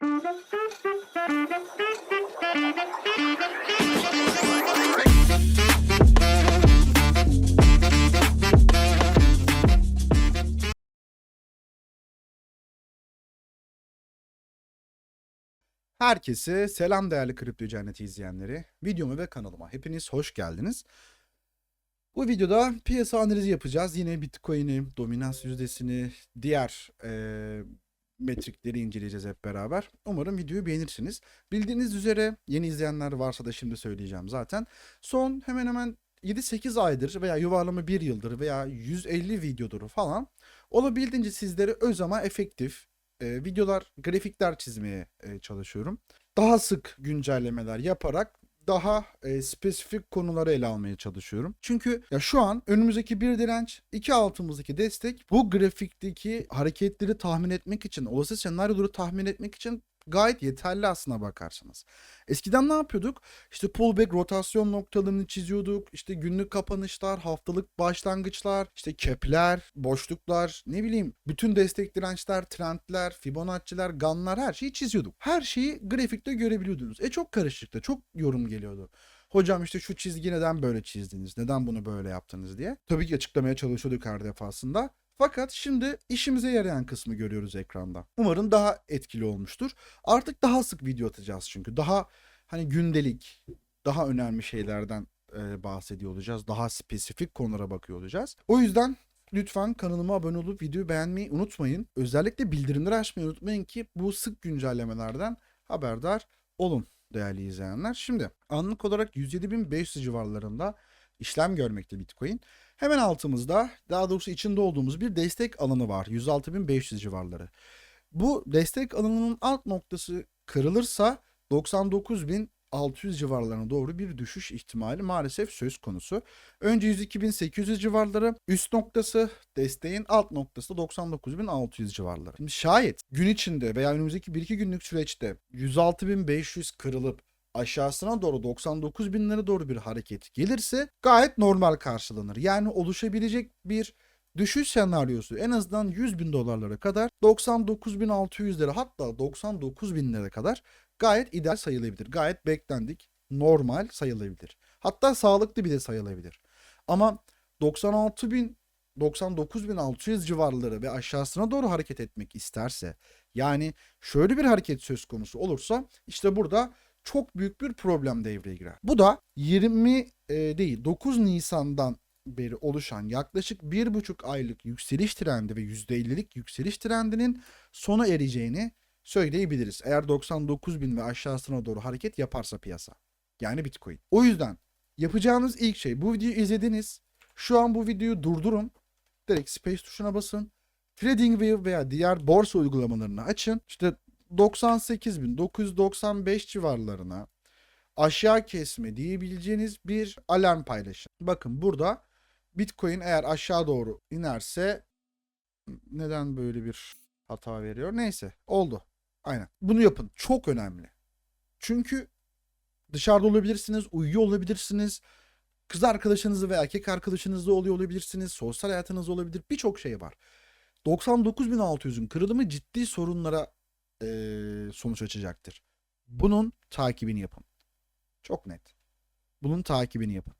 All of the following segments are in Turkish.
Herkese selam değerli Kripto Cenneti izleyenleri. Videomu ve kanalıma hepiniz hoş geldiniz. Bu videoda piyasa analizi yapacağız. Yine Bitcoin'i, dominans yüzdesini, diğer eee, metrikleri inceleyeceğiz hep beraber. Umarım videoyu beğenirsiniz. Bildiğiniz üzere yeni izleyenler varsa da şimdi söyleyeceğim zaten. Son hemen hemen 7-8 aydır veya yuvarlama 1 yıldır veya 150 videodur falan olabildiğince sizlere öz ama efektif e, videolar, grafikler çizmeye e, çalışıyorum. Daha sık güncellemeler yaparak daha e, spesifik konuları ele almaya çalışıyorum. Çünkü ya şu an önümüzdeki bir direnç, iki altımızdaki destek bu grafikteki hareketleri tahmin etmek için, olası senaryoları tahmin etmek için gayet yeterli aslına bakarsanız. Eskiden ne yapıyorduk? İşte pullback rotasyon noktalarını çiziyorduk. İşte günlük kapanışlar, haftalık başlangıçlar, işte kepler, boşluklar, ne bileyim bütün destek dirençler, trendler, Fibonacci'ler, ganlar her şeyi çiziyorduk. Her şeyi grafikte görebiliyordunuz. E çok karışıktı. Çok yorum geliyordu. Hocam işte şu çizgi neden böyle çizdiniz? Neden bunu böyle yaptınız diye. Tabii ki açıklamaya çalışıyorduk her defasında. Fakat şimdi işimize yarayan kısmı görüyoruz ekranda. Umarım daha etkili olmuştur. Artık daha sık video atacağız çünkü. Daha hani gündelik, daha önemli şeylerden e, bahsediyor olacağız. Daha spesifik konulara bakıyor olacağız. O yüzden lütfen kanalıma abone olup videoyu beğenmeyi unutmayın. Özellikle bildirimleri açmayı unutmayın ki bu sık güncellemelerden haberdar olun değerli izleyenler. Şimdi anlık olarak 107.500 civarlarında işlem görmekte Bitcoin. Hemen altımızda daha doğrusu içinde olduğumuz bir destek alanı var. 106.500 civarları. Bu destek alanının alt noktası kırılırsa 99.600 civarlarına doğru bir düşüş ihtimali maalesef söz konusu. Önce 102.800 civarları üst noktası desteğin alt noktası da 99.600 civarları. Şimdi şayet gün içinde veya önümüzdeki 1-2 günlük süreçte 106.500 kırılıp aşağısına doğru 99 binlere doğru bir hareket gelirse gayet normal karşılanır. Yani oluşabilecek bir düşüş senaryosu en azından 100 bin dolarlara kadar 99.600 lira hatta 99 binlere kadar gayet ideal sayılabilir. Gayet beklendik normal sayılabilir. Hatta sağlıklı bile sayılabilir. Ama 96 bin 99.600 civarları ve aşağısına doğru hareket etmek isterse yani şöyle bir hareket söz konusu olursa işte burada çok büyük bir problem devreye girer. Bu da 20 e, değil 9 Nisan'dan beri oluşan yaklaşık 1,5 aylık yükseliş trendi ve %50'lik yükseliş trendinin sona ereceğini söyleyebiliriz. Eğer 99 bin ve aşağısına doğru hareket yaparsa piyasa. Yani Bitcoin. O yüzden yapacağınız ilk şey bu videoyu izlediniz. Şu an bu videoyu durdurun. Direkt space tuşuna basın. TradingView veya diğer borsa uygulamalarını açın. İşte 98.995 civarlarına aşağı kesme diyebileceğiniz bir alarm paylaşın. Bakın burada Bitcoin eğer aşağı doğru inerse neden böyle bir hata veriyor? Neyse oldu. Aynen. Bunu yapın. Çok önemli. Çünkü dışarıda olabilirsiniz, uyuyor olabilirsiniz. Kız arkadaşınızı ve erkek arkadaşınızla oluyor olabilirsiniz. Sosyal hayatınızda olabilir. Birçok şey var. 99.600'ün kırılımı ciddi sorunlara eee, sonuç açacaktır. Bunun takibini yapın. Çok net. Bunun takibini yapın.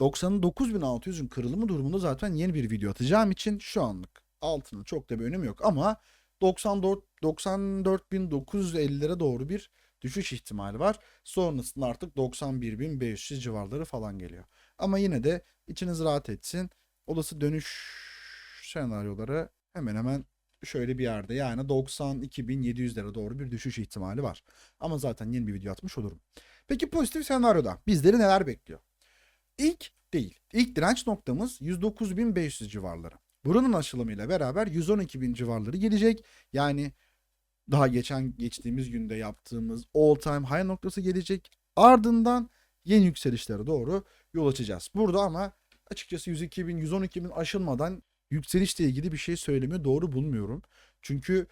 99.600'ün kırılımı durumunda zaten yeni bir video atacağım için şu anlık altının çok da bir önemi yok ama 94 94.950'lere doğru bir düşüş ihtimali var. Sonrasında artık 91.500 civarları falan geliyor. Ama yine de içiniz rahat etsin. Olası dönüş senaryoları hemen hemen şöyle bir yerde yani 92.700'lere doğru bir düşüş ihtimali var. Ama zaten yeni bir video atmış olurum. Peki pozitif senaryoda bizleri neler bekliyor? İlk değil. İlk direnç noktamız 109.500 civarları. Buranın aşılımıyla beraber 112.000 civarları gelecek. Yani daha geçen geçtiğimiz günde yaptığımız all time high noktası gelecek. Ardından yeni yükselişlere doğru yol açacağız. Burada ama açıkçası 102.000, 112.000 aşılmadan yükselişle ilgili bir şey söylemi doğru bulmuyorum. Çünkü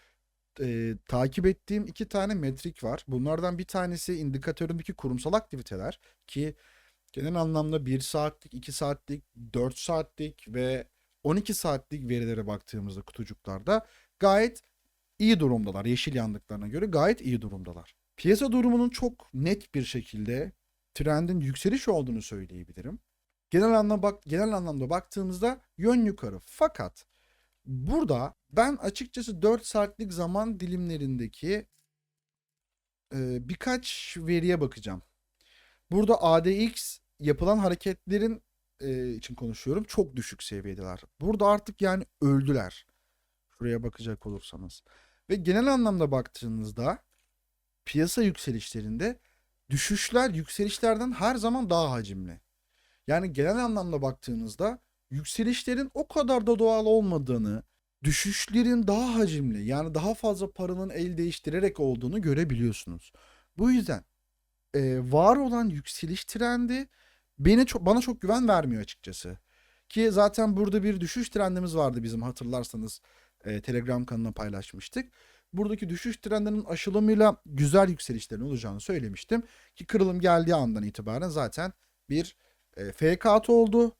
e, takip ettiğim iki tane metrik var. Bunlardan bir tanesi indikatöründeki kurumsal aktiviteler ki genel anlamda 1 saatlik, 2 saatlik, 4 saatlik ve 12 saatlik verilere baktığımızda kutucuklarda gayet iyi durumdalar. Yeşil yandıklarına göre gayet iyi durumdalar. Piyasa durumunun çok net bir şekilde trendin yükseliş olduğunu söyleyebilirim. Genel anlamda bak genel anlamda baktığımızda yön yukarı. Fakat burada ben açıkçası 4 saatlik zaman dilimlerindeki e, birkaç veriye bakacağım. Burada ADX yapılan hareketlerin e, için konuşuyorum. Çok düşük seviyedeler. Burada artık yani öldüler. Şuraya bakacak olursanız. Ve genel anlamda baktığınızda piyasa yükselişlerinde düşüşler yükselişlerden her zaman daha hacimli. Yani genel anlamda baktığınızda yükselişlerin o kadar da doğal olmadığını, düşüşlerin daha hacimli yani daha fazla paranın el değiştirerek olduğunu görebiliyorsunuz. Bu yüzden e, var olan yükseliş trendi beni çok bana çok güven vermiyor açıkçası. Ki zaten burada bir düşüş trendimiz vardı bizim hatırlarsanız e, Telegram kanalına paylaşmıştık. Buradaki düşüş trendinin aşılımıyla güzel yükselişlerin olacağını söylemiştim. Ki kırılım geldiği andan itibaren zaten bir e, fake oldu.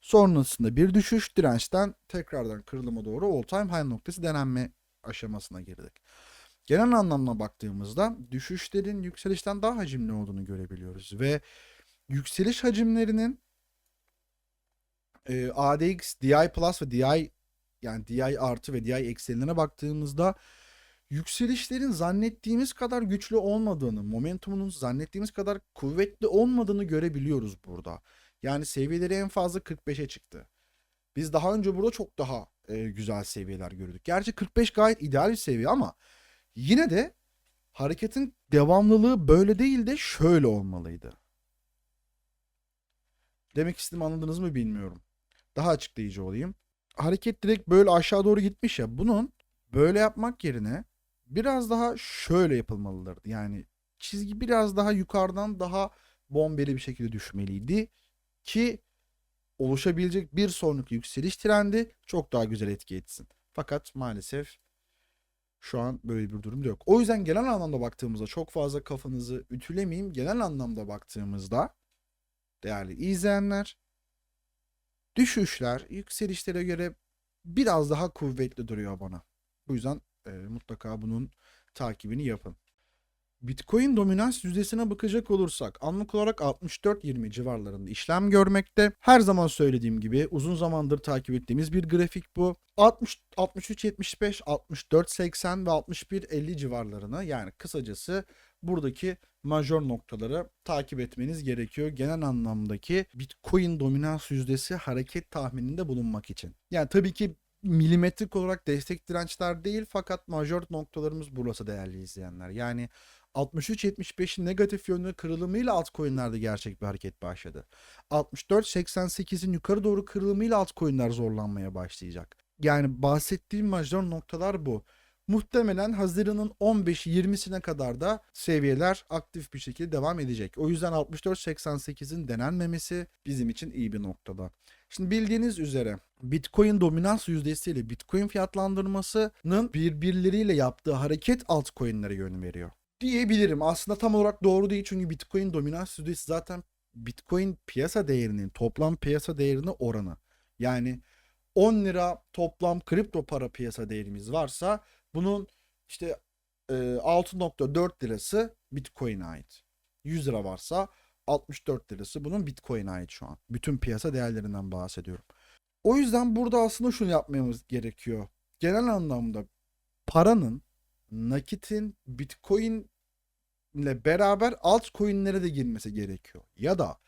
Sonrasında bir düşüş dirençten tekrardan kırılıma doğru all time high noktası denenme aşamasına girdik. Genel anlamda baktığımızda düşüşlerin yükselişten daha hacimli olduğunu görebiliyoruz ve yükseliş hacimlerinin e, ADX, DI Plus ve DI yani DI artı ve DI eksilerine baktığımızda yükselişlerin zannettiğimiz kadar güçlü olmadığını, momentumunun zannettiğimiz kadar kuvvetli olmadığını görebiliyoruz burada. Yani seviyeleri en fazla 45'e çıktı. Biz daha önce burada çok daha e, güzel seviyeler gördük. Gerçi 45 gayet ideal bir seviye ama yine de hareketin devamlılığı böyle değil de şöyle olmalıydı. Demek istediğimi anladınız mı bilmiyorum. Daha açıklayıcı olayım. Hareket direkt böyle aşağı doğru gitmiş ya. Bunun böyle yapmak yerine biraz daha şöyle yapılmalılardı. Yani çizgi biraz daha yukarıdan daha bombeli bir şekilde düşmeliydi ki oluşabilecek bir sonraki yükseliş trendi çok daha güzel etki etsin. Fakat maalesef şu an böyle bir durum da yok. O yüzden genel anlamda baktığımızda çok fazla kafanızı ütülemeyeyim. Genel anlamda baktığımızda değerli izleyenler düşüşler yükselişlere göre biraz daha kuvvetli duruyor bana. Bu yüzden e, mutlaka bunun takibini yapın. Bitcoin dominans yüzdesine bakacak olursak anlık olarak 64-20 civarlarında işlem görmekte. Her zaman söylediğim gibi uzun zamandır takip ettiğimiz bir grafik bu. 60 63-75, 64-80 ve 61-50 civarlarını yani kısacası buradaki majör noktaları takip etmeniz gerekiyor. Genel anlamdaki Bitcoin dominans yüzdesi hareket tahmininde bulunmak için. Yani tabii ki milimetrik olarak destek dirençler değil fakat majör noktalarımız burası değerli izleyenler. Yani 63-75'in negatif yönlü kırılımıyla altcoin'lerde gerçek bir hareket başladı. 64-88'in yukarı doğru kırılımıyla altcoin'ler zorlanmaya başlayacak. Yani bahsettiğim majör noktalar bu. Muhtemelen Haziran'ın 15-20'sine kadar da seviyeler aktif bir şekilde devam edecek. O yüzden 64-88'in denenmemesi bizim için iyi bir noktada. Şimdi bildiğiniz üzere Bitcoin dominans yüzdesiyle Bitcoin fiyatlandırmasının birbirleriyle yaptığı hareket altcoin'lere yön veriyor. Diyebilirim. Aslında tam olarak doğru değil çünkü Bitcoin dominans yüzdesi zaten Bitcoin piyasa değerinin toplam piyasa değerine oranı. Yani 10 lira toplam kripto para piyasa değerimiz varsa bunun işte e, 6.4 lirası Bitcoin'e ait. 100 lira varsa 64 lirası bunun Bitcoin'e ait şu an. Bütün piyasa değerlerinden bahsediyorum. O yüzden burada aslında şunu yapmamız gerekiyor. Genel anlamda paranın, nakitin, Bitcoin ile beraber altcoin'lere de girmesi gerekiyor. Ya da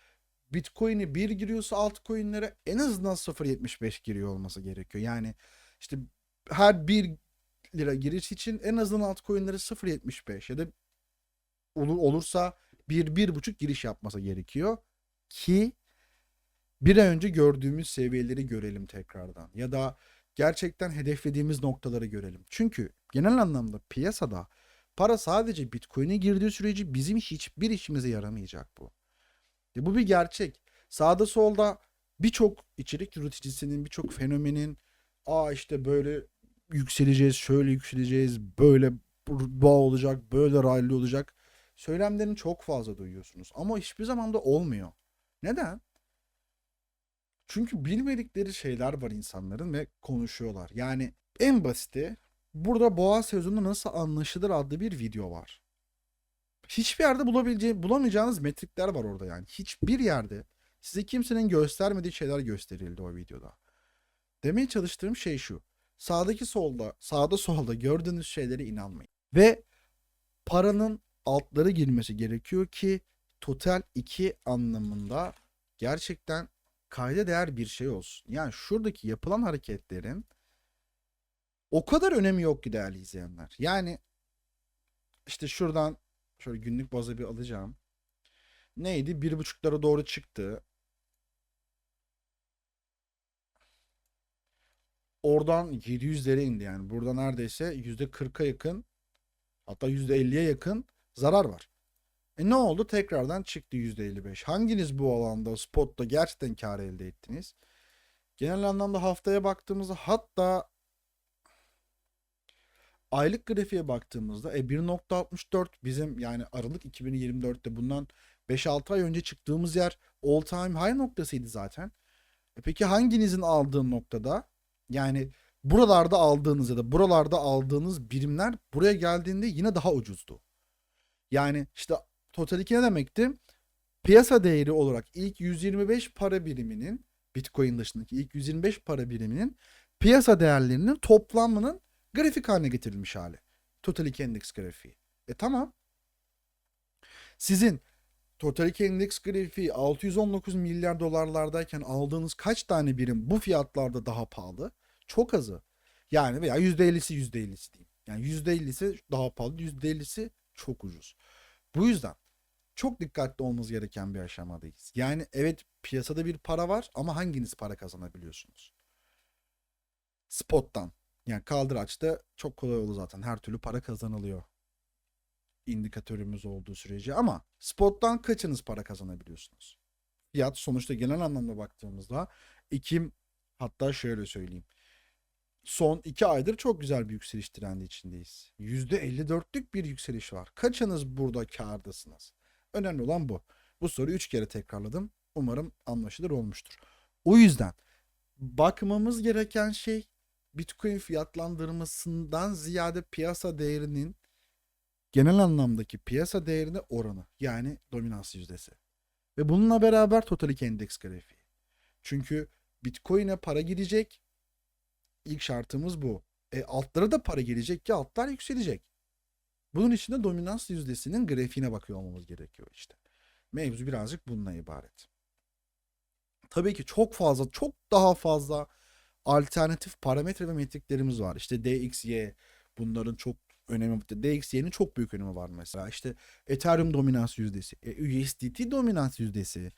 Bitcoin'i bir giriyorsa altcoin'lere en azından 0.75 giriyor olması gerekiyor. Yani işte her bir lira giriş için en azından altcoin'lere 0.75 ya da olur olursa bir bir buçuk giriş yapması gerekiyor ki bir ay önce gördüğümüz seviyeleri görelim tekrardan ya da gerçekten hedeflediğimiz noktaları görelim. Çünkü genel anlamda piyasada para sadece Bitcoin'e girdiği sürece bizim hiçbir işimize yaramayacak bu. E bu bir gerçek. Sağda solda birçok içerik üreticisinin, birçok fenomenin aa işte böyle yükseleceğiz, şöyle yükseleceğiz, böyle bu olacak, böyle rally olacak söylemlerini çok fazla duyuyorsunuz. Ama hiçbir zaman da olmuyor. Neden? Çünkü bilmedikleri şeyler var insanların ve konuşuyorlar. Yani en basiti Burada boğa sezonu nasıl anlaşılır adlı bir video var. Hiçbir yerde bulabileceği, bulamayacağınız metrikler var orada yani. Hiçbir yerde size kimsenin göstermediği şeyler gösterildi o videoda. Demeye çalıştığım şey şu. Sağdaki solda, sağda solda gördüğünüz şeylere inanmayın. Ve paranın altları girmesi gerekiyor ki total 2 anlamında gerçekten kayda değer bir şey olsun. Yani şuradaki yapılan hareketlerin o kadar önemi yok ki değerli izleyenler. Yani işte şuradan şöyle günlük bazı bir alacağım. Neydi? Bir buçuklara doğru çıktı. Oradan 700'lere indi yani. Burada neredeyse %40'a yakın hatta %50'ye yakın zarar var. E ne oldu? Tekrardan çıktı %55. Hanginiz bu alanda spotta gerçekten kar elde ettiniz? Genel anlamda haftaya baktığımızda hatta aylık grafiğe baktığımızda e 1.64 bizim yani Aralık 2024'te bundan 5-6 ay önce çıktığımız yer all time high noktasıydı zaten. E peki hanginizin aldığı noktada yani buralarda aldığınız ya da buralarda aldığınız birimler buraya geldiğinde yine daha ucuzdu. Yani işte total 2 ne demekti? Piyasa değeri olarak ilk 125 para biriminin Bitcoin dışındaki ilk 125 para biriminin piyasa değerlerinin toplamının grafik haline getirilmiş hali. Total 2 endeks grafiği. E tamam. Sizin Total 2 endeks grafiği 619 milyar dolarlardayken aldığınız kaç tane birim bu fiyatlarda daha pahalı? Çok azı. Yani veya %50'si %50'si diyeyim. Yani %50'si daha pahalı, %50'si çok ucuz. Bu yüzden çok dikkatli olmamız gereken bir aşamadayız. Yani evet piyasada bir para var ama hanginiz para kazanabiliyorsunuz? Spot'tan. Yani kaldıraçta çok kolay oldu zaten. Her türlü para kazanılıyor. İndikatörümüz olduğu sürece ama spot'tan kaçınız para kazanabiliyorsunuz? Fiyat sonuçta genel anlamda baktığımızda Ekim hatta şöyle söyleyeyim. Son iki aydır çok güzel bir yükseliş trendi içindeyiz. %54'lük bir yükseliş var. Kaçınız burada kârdasınız? Önemli olan bu. Bu soruyu üç kere tekrarladım. Umarım anlaşılır olmuştur. O yüzden bakmamız gereken şey Bitcoin fiyatlandırmasından ziyade piyasa değerinin genel anlamdaki piyasa değerine oranı yani dominans yüzdesi. Ve bununla beraber total 2 endeks grafiği. Çünkü Bitcoin'e para girecek. İlk şartımız bu. E altlara da para gelecek ki altlar yükselecek. Bunun için de dominans yüzdesinin grafiğine bakıyor olmamız gerekiyor işte. Mevzu birazcık bununla ibaret. Tabii ki çok fazla, çok daha fazla alternatif parametre ve metriklerimiz var. İşte DXY bunların çok önemi DXY'nin çok büyük önemi var mesela. İşte Ethereum dominans yüzdesi, e, USDT dominans yüzdesi,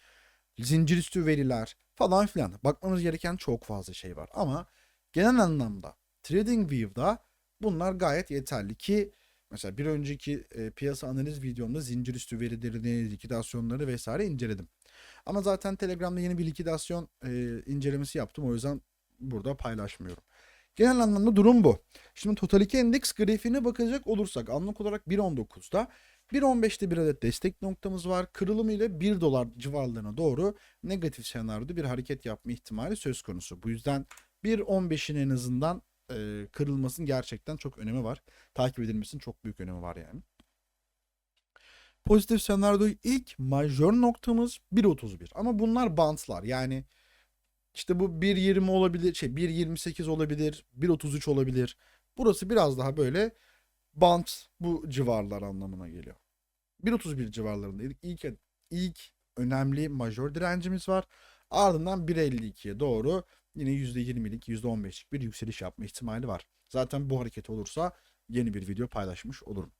zincir üstü veriler falan filan. Bakmamız gereken çok fazla şey var ama genel anlamda TradingView'da bunlar gayet yeterli ki mesela bir önceki e, piyasa analiz videomda zincir üstü verilerini, likidasyonları vesaire inceledim. Ama zaten Telegram'da yeni bir likidasyon e, incelemesi yaptım. O yüzden burada paylaşmıyorum. Genel anlamda durum bu. Şimdi Total 2 endeks grafiğine bakacak olursak anlık olarak 1.19'da 1.15'te bir adet destek noktamız var. Kırılımı ile 1 dolar civarlarına doğru negatif senaryoda bir hareket yapma ihtimali söz konusu. Bu yüzden 1.15'in en azından e, kırılmasının gerçekten çok önemi var. Takip edilmesinin çok büyük önemi var yani. Pozitif senaryoda ilk majör noktamız 1.31 ama bunlar bantlar yani işte bu 1.20 olabilir, şey 1.28 olabilir, 1.33 olabilir. Burası biraz daha böyle bant bu civarlar anlamına geliyor. 1.31 civarlarında ilk ilk önemli majör direncimiz var. Ardından 1.52'ye doğru yine %20'lik, %15'lik bir yükseliş yapma ihtimali var. Zaten bu hareket olursa yeni bir video paylaşmış olurum.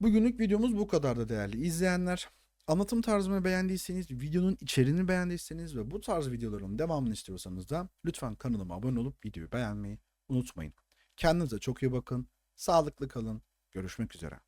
Bugünlük videomuz bu kadar da değerli izleyenler. Anlatım tarzımı beğendiyseniz, videonun içeriğini beğendiyseniz ve bu tarz videoların devamını istiyorsanız da lütfen kanalıma abone olup videoyu beğenmeyi unutmayın. Kendinize çok iyi bakın, sağlıklı kalın, görüşmek üzere.